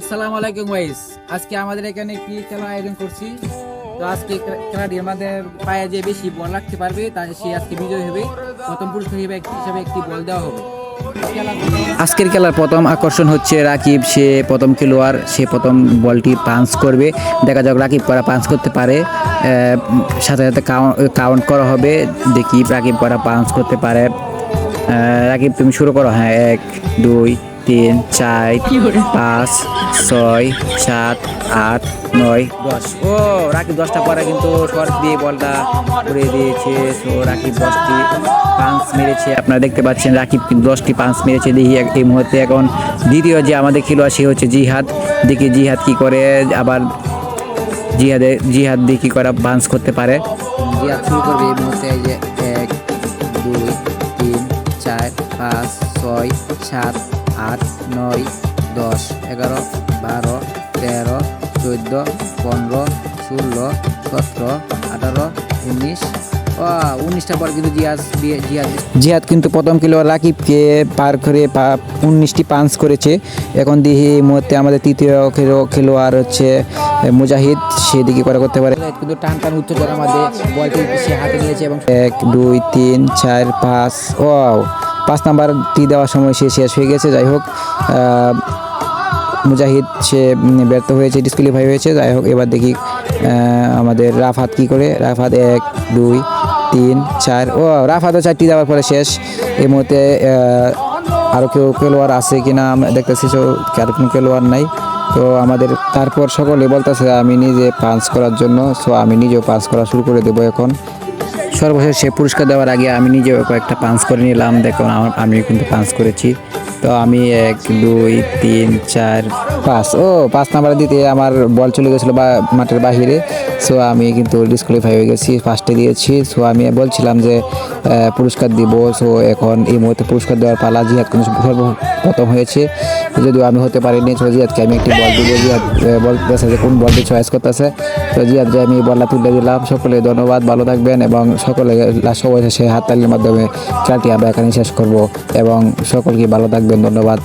আসসালামু আলাইকুম গাইস আজকে আমাদের এখানে একটি খেলা আয়োজন করছি? তো আজকে খেলাটি আমাদের পায়ে যে বেশি বল রাখতে পারবে, তা সে আজকে বিজয় হবে। প্রথম পুরস্কার হিসেবে হিসাবে একটি বল দেওয়া হবে। আজকের খেলার প্রথম আকর্ষণ হচ্ছে রাকিব। সে প্রথম খেলোয়াড়, সে প্রথম বলটি পাঞ্চ করবে। দেখা যাক রাকিব করা পাঞ্চ করতে পারে। সাথে সাথে কাউন্ট করা হবে। দেখি রাকিব করা পাঞ্চ করতে পারে। রাকিব, তুমি শুরু করো। হ্যাঁ এক, দুই তিন চার পাঁচ ছয় সাত আট নয় দশ। ও রাকিব দশটা পরে কিন্তু শর্ট দিয়ে বলটা উড়ে দিয়েছে। তো রাকিব দশটি পাঞ্চ মেরেছে। আপনারা দেখতে পাচ্ছেন রাকিব দশটি পাঞ্চ মেরেছে। দেখি এই মুহূর্তে এখন দ্বিতীয় যে আমাদের খেলোয়াড় সে হচ্ছে জিহাদ। দেখি জিহাদ কি করে আবার জিহাদে জিহাদ দিয়ে কী করে পাঞ্চ করতে পারে। জিহাদ শুরু করবে এই মুহূর্তে এক দুই তিন চার পাঁচ ছয় সাত আট নয় দশ এগারো বারো তেরো চোদ্দ পনেরো ষোলো সতেরো আঠারো উনিশ। ও উনিশটা পর কিন্তু জিয়াদ দিয়ে- জিয়াদ। জিহাদ কিন্তু প্রথম কিলো রাকিবকে পার করে পা- উনিশটি পাঞ্চ করেছে। এখন দেখি এই মুহূর্তে আমাদের তৃতীয় খেলো খেলোয়াড় হচ্ছে মুজাহিদ সেদিকে করে করতে পারে। কিন্তু টান টান উত্তেজনার মধ্যে বলটি সে হাতে নিয়েছে এবং এক দুই তিন চার পাঁচ ও পাঁচ নাম্বারটি দেওয়ার সময় সে শেষ হয়ে গেছে, যাই হোক মুজাহিদ সে ব্যর্থ হয়েছে ডিসকুয়ালিফাই হয়েছে, যাই হোক, এবার দেখি আমাদের রাফাত কি করে, রাফাত এক, দুই, তিন, চার, ও রাফাতও চারটি দেওয়ার পরে শেষ এই মুহূর্তে আরও কেউ খেলোয়াড় আছে কিনা, আমরা দেখতেছি আর কোনো খেলোয়াড় নাই, তো আমাদের, তারপর সকলে বলতেছে, আমি নিজে পাঞ্চ করার জন্য সো আমি নিজেও পাঞ্চ করা শুরু করে দেবো এখন। সর্বশেষ সে পুরস্কার দেওয়ার আগে আমি নিজে কয়েকটা পাঞ্চ করে নিলাম। দেখো, আমার আমি কিন্তু পাঞ্চ করেছি। তো আমি এক, দুই, তিন, চার, পাঁচ। ও, পাঁচ নাম্বার দিতে আমার বল চলে গেছিল বা মাঠের বাহিরে। সো আমি কিন্তু ডিসকোয়ালিফাই হয়ে গেছি ফার্স্টে দিয়েছি। সো আমি বলছিলাম যে পুরস্কার দিব। সো এখন এই মুহূর্তে পুরস্কার দেওয়ার পালা জিহাদ কিন্তু সর্বপ্রথম হয়েছে। যদিও আমি হতে পারিনি, তো জিহাদকে আমি একটি বল দিব। জিহাদ বলতেছে যে কোন বলটি চয়েস করতেছে। তো জিহাদকে আমি বলটা তুলে দিলাম। সকলে ধন্যবাদ, ভালো থাকবেন এবং সকলে সবাই শেষে হাততালির মাধ্যমে খেলাটি আমরা এখানে শেষ করব। এবং সকলকে ভালো থাকবেন, ধন্যবাদ।